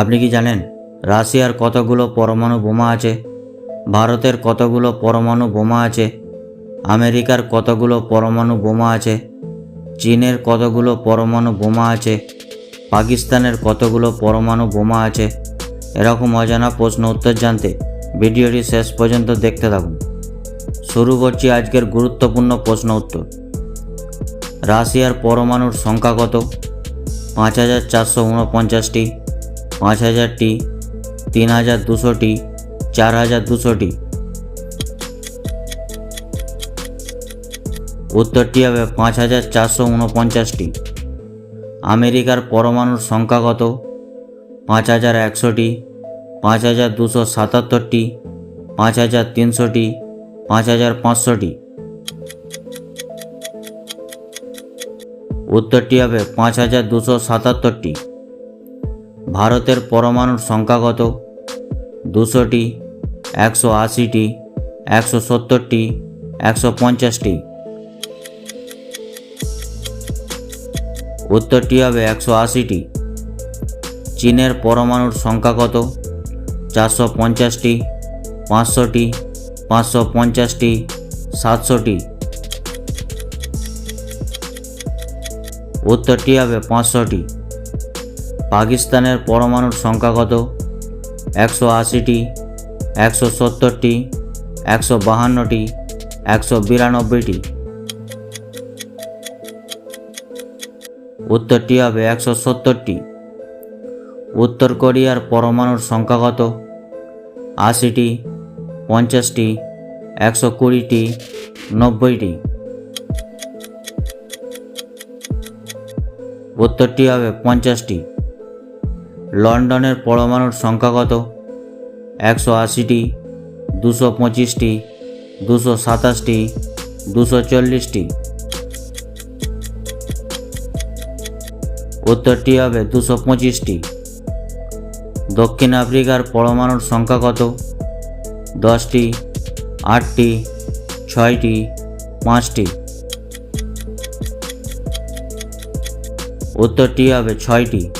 আপনি কি জানেন, রাশিয়ার কতগুলো পরমাণু বোমা আছে, ভারতের কতগুলো পরমাণু বোমা আছে, আমেরিকার কতগুলো পরমাণু বোমা আছে, চীনের কতগুলো পরমাণু বোমা আছে, পাকিস্তানের কতগুলো পরমাণু বোমা আছে? এরকম অজানা প্রশ্ন উত্তর জানতে ভিডিওটি শেষ পর্যন্ত দেখতে থাকুন। শুরু করছি আজকের গুরুত্বপূর্ণ প্রশ্ন উত্তর। রাশিয়ার পরমাণুর সংখ্যা কত? পাঁচ হাজার চারশো উনপঞ্চাশটি পাঁচ হাজারটি, তিন হাজার দুশোটি, চার হাজার দুশোটি। উত্তরটি হবে পাঁচ হাজার চারশো উনপঞ্চাশটি। আমেরিকার পরমাণুর সংখ্যা কত? পাঁচ হাজার একশোটি, পাঁচ হাজার দুশো সাতাত্তরটি, পাঁচ হাজার তিনশোটি, পাঁচ হাজার পাঁচশোটি। উত্তরটি হবে পাঁচ হাজার দুশো সাতাত্তরটি। ভারতের পরমাণুর সংখ্যা কত? দুশোটি, একশো আশিটি, একশো সত্তরটি, একশো পঞ্চাশটি। উত্তরটি হবে একশো আশিটি। চীনের পরমাণুর সংখ্যা কত? চারশো পঞ্চাশটি, পাঁচশোটি, পাঁচশো পঞ্চাশটি, সাতশোটি। উত্তরটি হবে পাঁচশোটি। পাকিস্তানের পরমাণুর সংখ্যা কত? একশো আশিটি, একশো সত্তরটি, একশো বাহান্নটি, একশো বিরানব্বইটি। উত্তরটি হবে একশো সত্তরটি। উত্তর কোরিয়ার পরমাণুর সংখ্যা কত? আশিটি, পঞ্চাশটি, একশো কুড়িটি, নব্বইটি। উত্তরটি হবে পঞ্চাশটি। লন্ডনের পরমাণুর সংখ্যা কত? একশো আশিটি, দুশো পঁচিশটি, দুশো সাতাশটি, দুশো চল্লিশটি। উত্তরটি হবে দুশো পঁচিশটি। দক্ষিণ আফ্রিকার পরমাণুর সংখ্যা কত? দশটি, আটটি, ছয়টি, পাঁচটি। উত্তরটি হবে ছয়টি।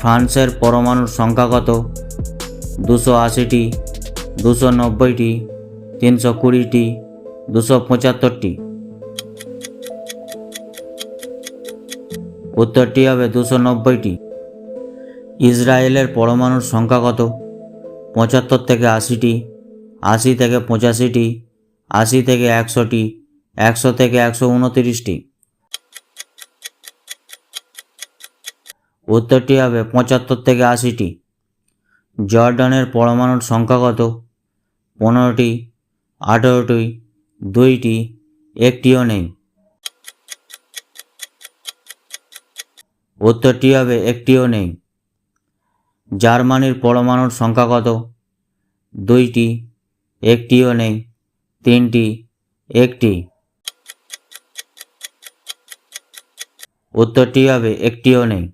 ফ্রান্সের পরমাণুর সংখ্যা কত? দুশো আশিটি, দুশো নব্বইটি, তিনশো কুড়িটি, দুশো পঁচাত্তরটি। উত্তরটি হবে দুশো নব্বইটি। ইসরায়েলের পরমাণুর সংখ্যা কত? পঁচাত্তর থেকে আশিটি, আশি থেকে পঁচাশিটি, আশি থেকে একশোটি, একশো থেকে একশো উনতিরিশটি। উত্তরটি হবে পঁচাত্তর থেকে আশিটি। জর্ডানের পরমাণুর সংখ্যা কত? পনেরোটি, আঠেরোটি, দুইটি, একটিও নেই। উত্তরটি হবে একটিও নেই। জার্মানির পরমাণুর সংখ্যা কত? দুইটি, একটিও নেই, তিনটি, একটি। উত্তরটি হবে একটিও নেই।